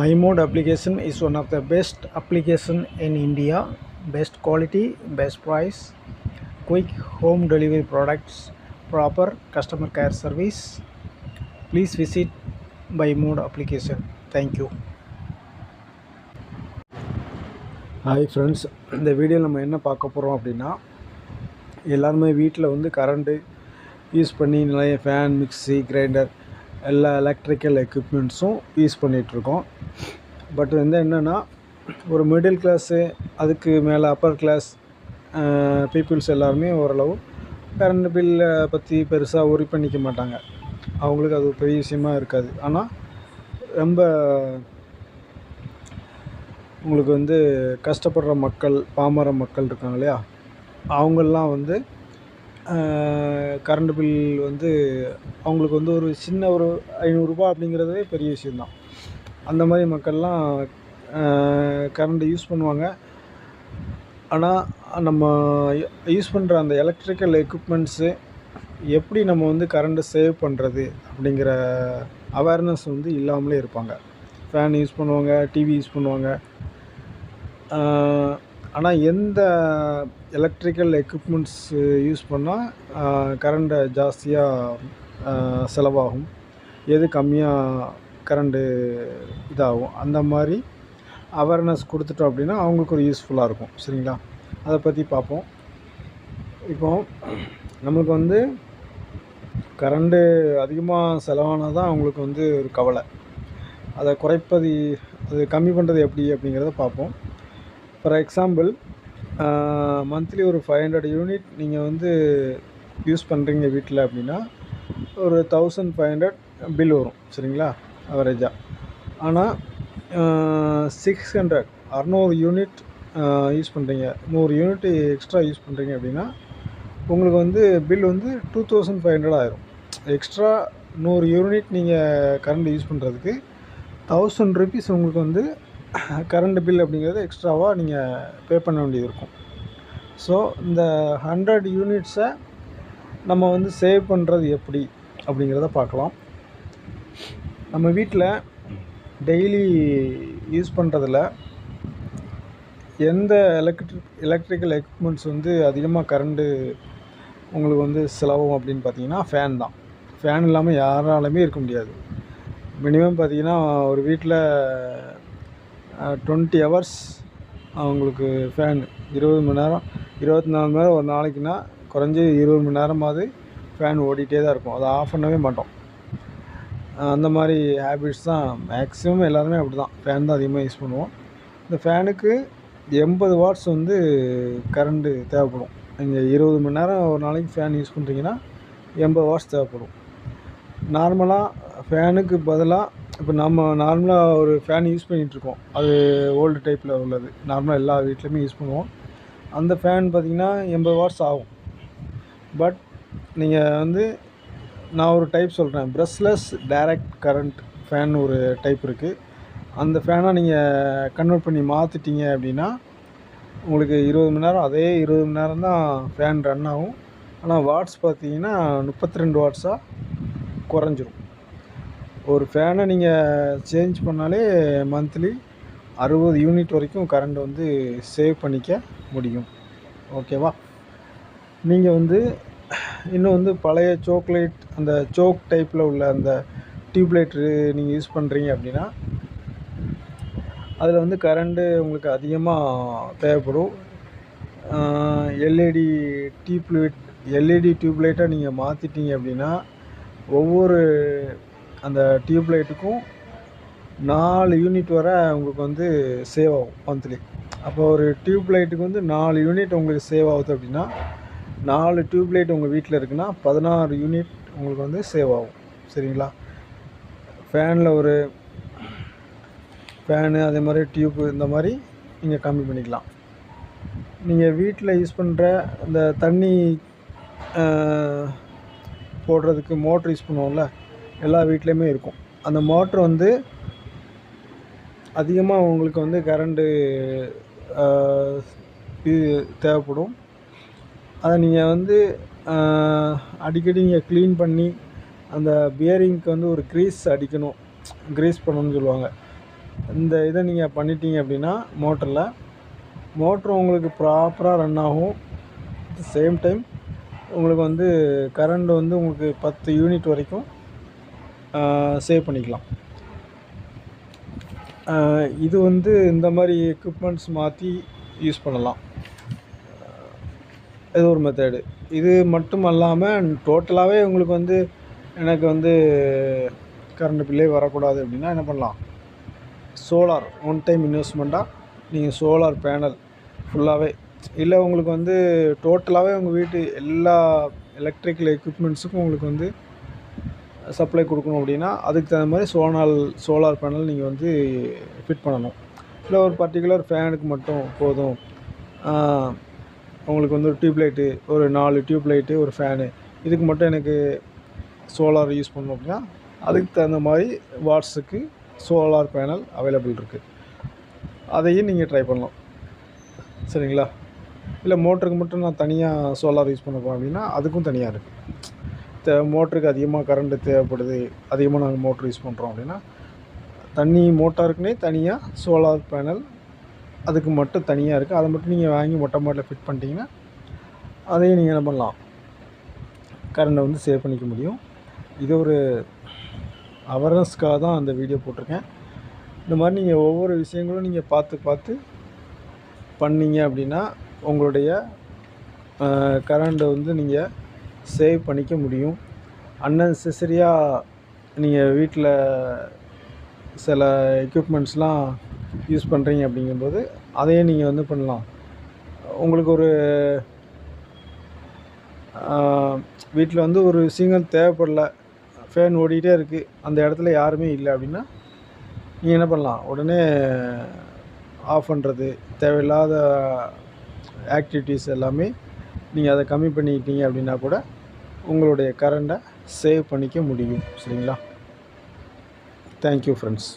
MyMode application is one of the best application in India. Best quality, best price, quick home delivery products, proper customer care service. Please visit MyMode application. Thank you. Hi friends இந்த வீடியோவில் நம்ம என்ன பார்க்க போகிறோம் அப்படின்னா எல்லாருமே வீட்டில் வந்து கரண்ட்டு யூஸ் பண்ணி நிறைய ஃபேன் மிக்ஸி கிரைண்டர் எல்லா எலக்ட்ரிக்கல் எக்யூப்மெண்ட்ஸும் யூஸ் பண்ணிகிட்ருக்கோம் பட் வந்து என்னென்னா ஒரு மிடில் கிளாஸு அதுக்கு மேலே அப்பர் கிளாஸ் பீப்புள்ஸ் எல்லாருமே ஓரளவு கரண்ட் பில்லை பற்றி பெருசாக ஒரி பண்ணிக்க மாட்டாங்க. அவங்களுக்கு அது பெரிய விஷயமா இருக்காது. ஆனால் ரொம்ப உங்களுக்கு வந்து கஷ்டப்படுற மக்கள் பாமர மக்கள் இருக்காங்க இல்லையா? அவங்கெல்லாம் வந்து கரண்ட் பில் வந்து அவங்களுக்கு வந்து ஒரு சின்ன ஒரு ஐநூறுரூபா அப்படிங்கிறதே பெரிய விஷயந்தான் அந்த மாதிரி மக்கள்லாம் கரண்ட் யூஸ் பண்ணுவாங்க. ஆனால் நம்ம யூஸ் பண்ணுற அந்த எலக்ட்ரிக்கல் எக்யூப்மெண்ட்ஸு எப்படி நம்ம வந்து கரண்ட்டை சேவ் பண்ணுறது அப்படிங்கிற அவேர்னஸ் வந்து இல்லாமலே இருப்பாங்க. ஃபேன் யூஸ் பண்ணுவாங்க டிவி யூஸ் பண்ணுவாங்க. ஆனால் எந்த எலக்ட்ரிக்கல் எக்யூப்மெண்ட்ஸ் யூஸ் பண்ணால் கரண்ட்டை ஜாஸ்தியாக செலவாகும். எது கம்மியாக கரண்ட்டு இதாகும். அந்த மாதிரி அவேர்னஸ் கொடுத்துட்டோம் அப்படின்னா அவங்களுக்கு ஒரு யூஸ்ஃபுல்லாக இருக்கும். சரிங்களா? அதை பற்றி பார்ப்போம். இப்போ நம்மளுக்கு வந்து கரண்ட்டு அதிகமாக செலவானால் தான் அவங்களுக்கு வந்து ஒரு கவலை. அதை குறைப்பது அது கம்மி பண்ணுறது எப்படி அப்படிங்கிறத பார்ப்போம். ஃபார் எக்ஸாம்பிள் மந்த்லி ஒரு ஃபைவ் ஹண்ட்ரட் யூனிட் நீங்கள் வந்து யூஸ் பண்ணுறீங்க வீட்டில் அப்படின்னா ஒரு தௌசண்ட் ஃபைவ் ஹண்ட்ரட் பில் வரும் சரிங்களா? அவரேஜாக ஆனால் சிக்ஸ் ஹண்ட்ரட் அறநூறு யூனிட் யூஸ் பண்ணுறீங்க நூறு யூனிட் எக்ஸ்ட்ரா யூஸ் பண்ணுறீங்க அப்படின்னா உங்களுக்கு வந்து பில் வந்து டூ தௌசண்ட் ஃபைவ் ஹண்ட்ரட் ஆயிரும். எக்ஸ்ட்ரா நூறு யூனிட் நீங்கள் கரண்ட் யூஸ் பண்ணுறதுக்கு தௌசண்ட் ருபீஸ் உங்களுக்கு வந்து கரண்ட் பில் அப்படிங்கிறது எக்ஸ்ட்ராவாக நீங்கள் பே பண்ண வேண்டியது இருக்கும். ஸோ இந்த ஹண்ட்ரட் யூனிட்ஸை நம்ம வந்து சேவ் பண்ணுறது எப்படி அப்படிங்கிறத பார்க்கலாம். நம்ம வீட்டில் டெய்லி யூஸ் பண்ணுறதில் எந்த எலக்ட்ரிக் எலக்ட்ரிக்கல் எக்யூப்மெண்ட்ஸ் வந்து அதிகமாக கரண்ட்டு உங்களுக்கு வந்து செலவும் அப்படின்னு பார்த்தீங்கன்னா ஃபேன் தான். ஃபேன் இல்லாமல் யாராலுமே இருக்க முடியாது. மினிமம் பார்த்தீங்கன்னா ஒரு வீட்டில் டுவெண்ட்டி ஹவர்ஸ் அவங்களுக்கு ஃபேனு இருபது மணி நேரம். இருபத்தி நாலு மணி நேரம் ஒரு நாளைக்குன்னா குறைஞ்சி இருபது மணி நேரமாவது ஃபேன் ஓடிட்டே தான் இருக்கும். அதை ஆஃப் பண்ணவே மாட்டோம். அந்த மாதிரி ஹேபிட்ஸ் தான் மேக்ஸிமம் எல்லாருமே அப்படி தான் ஃபேன் தான் அதிகமாக யூஸ் பண்ணுவோம். இந்த ஃபேனுக்கு எண்பது வாட்ஸ் வந்து கரண்ட்டு தேவைப்படும். நீங்கள் இருபது மணி நேரம் ஒரு நாளைக்கு ஃபேன் யூஸ் பண்ணுறீங்கன்னா எண்பது வாட்ஸ் தேவைப்படும். நார்மலாக ஃபேனுக்கு பதிலாக இப்போ நம்ம நார்மலாக ஒரு ஃபேன் யூஸ் பண்ணிகிட்ருக்கோம் அது ஓல்டு டைப்பில் உள்ளது. நார்மலாக எல்லா வீட்லேயுமே யூஸ் பண்ணுவோம். அந்த ஃபேன் பார்த்திங்கன்னா எண்பது வாட்ஸ் ஆகும். பட் நீங்கள் வந்து நான் ஒரு டைப் சொல்கிறேன் ப்ரெஷ்லெஸ் டைரக்ட் கரண்ட் ஃபேன் ஒரு டைப் இருக்குது அந்த ஃபேனை நீங்கள் கன்வெர்ட் பண்ணி மாற்றிட்டீங்க அப்படின்னா உங்களுக்கு இருபது மணி நேரம் அதே இருபது மணி நேரம் தான் ஃபேன் ரன் ஆகும். ஆனால் வாட்ஸ் பார்த்தீங்கன்னா முப்பத்தி ரெண்டு வாட்ஸாக குறைஞ்சிரும். ஒரு ஃபேனை நீங்கள் சேஞ்ச் பண்ணாலே மந்த்லி அறுபது யூனிட் வரைக்கும் கரண்ட் வந்து சேவ் பண்ணிக்க முடியும். ஓகேவா நீங்கள் வந்து இன்னும் வந்து பழைய சோக்லேட் அந்த சோக் டைப்பில் உள்ள அந்த டியூப்லைட்ரு நீங்கள் யூஸ் பண்ணுறீங்க அப்படின்னா அதில் வந்து கரண்ட்டு உங்களுக்கு அதிகமாக தேவைப்படும். எல்இடி டியூப்லைட் எல்இடி டியூப்லைட்டாக நீங்கள் மாற்றிட்டீங்க அப்படின்னா ஒவ்வொரு அந்த டியூப் லைட்டுக்கும் நாலு யூனிட் வரை உங்களுக்கு வந்து சேவ் ஆகும் மந்த்லி அப்போ ஒரு டியூப் லைட்டுக்கு வந்து நாலு யூனிட் உங்களுக்கு சேவ் ஆகுது அப்படின்னா நாலு டியூப் லைட் உங்கள் வீட்டில் இருக்குன்னா பதினாறு யூனிட் உங்களுக்கு வந்து சேவ் ஆகும். சரிங்களா? ஃபேனில் ஒரு ஃபேனு அதே மாதிரி டியூப்பு இந்த மாதிரி நீங்கள் கம்மி பண்ணிக்கலாம். நீங்கள் வீட்டில் யூஸ் பண்ணுற இந்த தண்ணி போடுறதுக்கு மோட்ரு யூஸ் பண்ணுவோம்ல எல்லா வீட்லேயுமே இருக்கும். அந்த மோட்ரு வந்து அதிகமாக உங்களுக்கு வந்து கரண்ட்டு இது தேவைப்படும். அதை நீங்கள் வந்து அடிக்கடி நீங்கள் க்ளீன் பண்ணி அந்த பியரிங்க்கு வந்து ஒரு க்ரீஸ் அடிக்கணும். க்ரீஸ் பண்ணணும்னு சொல்லுவாங்க. இந்த இதை நீங்கள் பண்ணிட்டீங்க அப்படின்னா மோட்டரில் மோட்ரு உங்களுக்கு ப்ராப்பராக ரன் ஆகும். சேம் டைம் உங்களுக்கு வந்து கரண்ட் வந்து உங்களுக்கு பத்து யூனிட் வரைக்கும் சேவ் பண்ணிக்கலாம். இது வந்து இந்த மாதிரி எக்யூப்மெண்ட்ஸ் மாற்றி யூஸ் பண்ணலாம். இது ஒரு மெத்தேடு இது மட்டும் அல்லாமல் டோட்டலாகவே உங்களுக்கு வந்து எனக்கு வந்து கரண்ட் பில்லே வரக்கூடாது அப்படின்னா என்ன பண்ணலாம்? சோலார் ஒன் டைம் இன்வெஸ்ட்மெண்ட்டாக நீங்கள் சோலார் பேனல் ஃபுல்லாகவே இல்லை உங்களுக்கு வந்து டோட்டலாகவே உங்கள் வீட்டு எல்லா எலக்ட்ரிக்கல் எக்யூப்மெண்ட்ஸுக்கும் உங்களுக்கு வந்து சப்ளை கொடுக்கணும் அப்படின்னா அதுக்கு தகுந்த மாதிரி சோனால் சோலார் பேனல் நீங்கள் வந்து ஃபிட் பண்ணணும். இல்லை ஒரு பர்டிகுலர் ஃபேனுக்கு மட்டும் போதும். உங்களுக்கு வந்து ஒரு டியூப் லைட்டு ஒரு நாலு டியூப் லைட்டு ஒரு ஃபேனு இதுக்கு மட்டும் எனக்கு சோலார் யூஸ் பண்ணணும் அப்படின்னா அதுக்கு தகுந்த மாதிரி வாட்ஸுக்கு சோலார் பேனல் அவைலபிள் இருக்குது அதையும் நீங்கள் ட்ரை பண்ணலாம். சரிங்களா? இல்லை மோட்டருக்கு மட்டும் நான் தனியாக சோலார் யூஸ் பண்ண போகிறேன் அப்படின்னா அதுக்கும் தனியாக இருக்குது மோட்டருக்கு அதிகமாக கரண்ட்டு தேவைப்படுது அதிகமாக நாங்கள் மோட்ரு யூஸ் பண்ணுறோம் அப்படின்னா தண்ணி மோட்டாருக்குனே தனியாக சோலார் பேனல் அதுக்கு மட்டும் தனியாக இருக்குது அதை மட்டும் நீங்கள் வாங்கி மொட்டை மாட்டில் ஃபிட் பண்ணிட்டீங்கன்னா அதையும் நீங்கள் என்ன பண்ணலாம்? கரண்ட்டை வந்து சேவ் பண்ணிக்க முடியும். இது ஒரு அவேர்னஸ்க்காக தான் அந்த வீடியோ போட்டிருக்கேன். இந்த மாதிரி நீங்கள் ஒவ்வொரு விஷயங்களும் நீங்கள் பார்த்து பார்த்து பண்ணிங்க அப்படின்னா உங்களுடைய கரண்ட்டை வந்து நீங்கள் சேவ் பண்ணிக்க முடியும். அன்னெசரியாக நீங்கள் வீட்டில் சில எக்யூப்மெண்ட்ஸ்லாம் யூஸ் பண்ணுறீங்க அப்படிங்கும்போது அதையே நீங்கள் வந்து பண்ணலாம். உங்களுக்கு ஒரு வீட்டில் வந்து ஒரு விஷயங்கள் தேவைப்படல. ஃபேன் ஓடிக்கிட்டே இருக்குது அந்த இடத்துல யாருமே இல்லை அப்படின்னா நீங்கள் என்ன பண்ணலாம்? உடனே ஆஃப் பண்ணுறது தேவையில்லாத ஆக்டிவிட்டீஸ் எல்லாமே நீங்கள் அதை கம்மி பண்ணிக்கிட்டீங்க அப்படின்னா கூட உங்களுடைய கரண்டை சேவ் பண்ணிக்க முடியும். சரிங்களா? Thank you friends